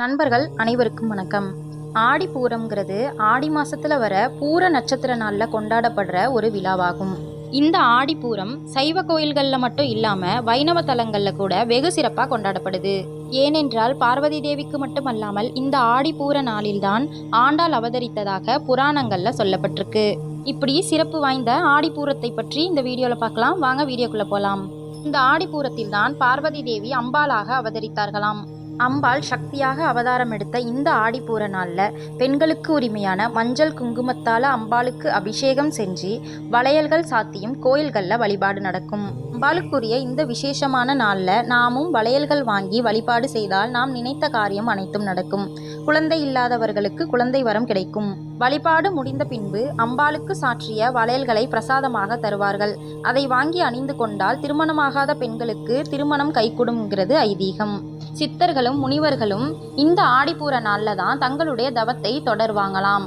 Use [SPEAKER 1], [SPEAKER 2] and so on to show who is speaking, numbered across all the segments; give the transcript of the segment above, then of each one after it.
[SPEAKER 1] நண்பர்கள் அனைவருக்கும் வணக்கம். ஆடி பூரம்ங்கிறது ஆடி மாசத்துல வர பூர நட்சத்திர நாள்ல கொண்டாடப்படுற ஒரு விழாவாகும். இந்த ஆடி பூரம் சைவ கோயில்களில் மட்டும் இல்லாம வைணவ தலங்கள்ல கூட வெகு சிறப்பா கொண்டாடப்படுது. ஏனென்றால் பார்வதி தேவிக்கு மட்டுமல்லாமல் இந்த ஆடி பூர நாளில்தான் ஆண்டாள் அவதரித்ததாக புராணங்கள்ல சொல்லப்பட்டிருக்கு. இப்படி சிறப்பு வாய்ந்த ஆடி பூரத்தை பற்றி இந்த வீடியோல பார்க்கலாம். வாங்க வீடியோக்குள்ள போலாம். இந்த ஆடிப்பூரத்தில் தான் பார்வதி தேவி அம்பாளாக அவதரித்தார்களாம். அம்பாள் சக்தியாக அவதாரம் எடுத்த இந்த ஆடிப்பூர நாளில் பெண்களுக்கு உரிமையான மஞ்சள் குங்குமத்தால் அம்பாளுக்கு அபிஷேகம் செஞ்சு வளையல்கள் சாத்தியும் கோயில்களில் வழிபாடு நடக்கும். அம்பாளுக்குரிய இந்த விசேஷமான நாளில் நாமும் வளையல்கள் வாங்கி வழிபாடு செய்தால் நாம் நினைத்த காரியம் அனைத்தும் நடக்கும். குழந்தை இல்லாதவர்களுக்கு குழந்தை வரம் கிடைக்கும். வழிபாடு முடிந்த பின்பு அம்பாளுக்கு சாற்றிய வளையல்களை பிரசாதமாக தருவார்கள். அதை வாங்கி அணிந்து கொண்டால் திருமணமாகாத பெண்களுக்கு திருமணம் கைகூடும்ங்கிறது ஐதீகம். சித்தர்களும் முனிவர்களும் இந்த ஆடிப்பூர நாளில் தான் தங்களுடைய தவத்தை தொடர்வாங்களாம்.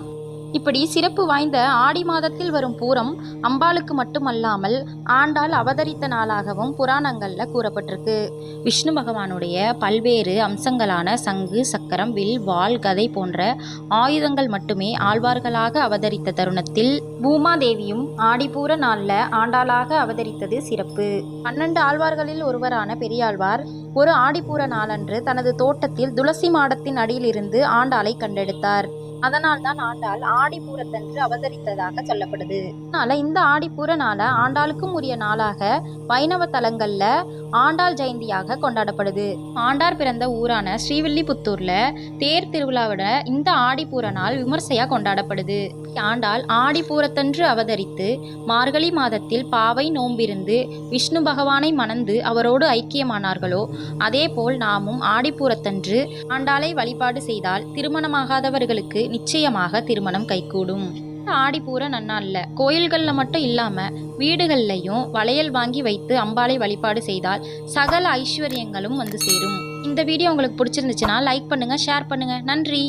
[SPEAKER 1] இப்படி சிறப்பு வாய்ந்த ஆடி மாதத்தில் வரும் பூரம் அம்பாளுக்கு மட்டுமல்லாமல் ஆண்டாள் அவதரித்த நாளாகவும் புராணங்களில் கூறப்பட்டிருக்கு. விஷ்ணு பகவானுடைய பல்வேறு அம்சங்களான சங்கு சக்கரம் வில் வாள் கதை போன்ற ஆயுதங்கள் மட்டுமே ஆழ்வார்களாக அவதரித்த தருணத்தில் பூமாதேவியும் ஆடிப்பூர நாளில் ஆண்டாளாக அவதரித்தது சிறப்பு. பன்னெண்டு ஆழ்வார்களில் ஒருவரான பெரியாழ்வார் ஒரு ஆடிப்பூர நாளன்று தனது தோட்டத்தில் துளசி மாடத்தின் அடியிலிருந்து ஆண்டாளை கண்டெடுத்தார். அதனால் தான் ஆண்டாள் ஆடிப்பூரத்தன்று அவதரித்ததாக சொல்லப்படுது. அதனால இந்த ஆடிப்பூர நாளை ஆண்டாளுக்கும் உரிய நாளாக வைணவ தலங்கள்ல ஆண்டாள் ஜெயந்தியாக கொண்டாடப்படுது. ஆண்டார் பிறந்த ஊரான ஸ்ரீவில்லிபுத்தூர்ல தேர் திருவிழாவோட இந்த ஆடிப்பூர நாள் விமர்சையா கொண்டாடப்படுது. ஆண்டாள் ஆடிப்பூரத்தன்று அவதரித்து மார்கழி மாதத்தில் பாவை நோம்பிருந்து விஷ்ணு பகவானை மணந்து அவரோடு ஐக்கியமானார்களோ அதேபோல் நாமும் ஆடிப்பூரத்தன்று ஆண்டாளை வழிபாடு செய்தால் திருமணமாகாதவர்களுக்கு நிச்சயமாக திருமணம் கைகூடும். இந்த ஆடிப்பூர நன்னாள்ல கோயில்களில் மட்டும் இல்லாம வீடுகள்லையும் வளையல் வாங்கி வைத்து அம்பாளை வழிபாடு செய்தால் சகல ஐஸ்வர்யங்களும் வந்து சேரும். இந்த வீடியோ உங்களுக்கு பிடிச்சிருந்துச்சுன்னா லைக் பண்ணுங்க ஷேர் பண்ணுங்க. நன்றி!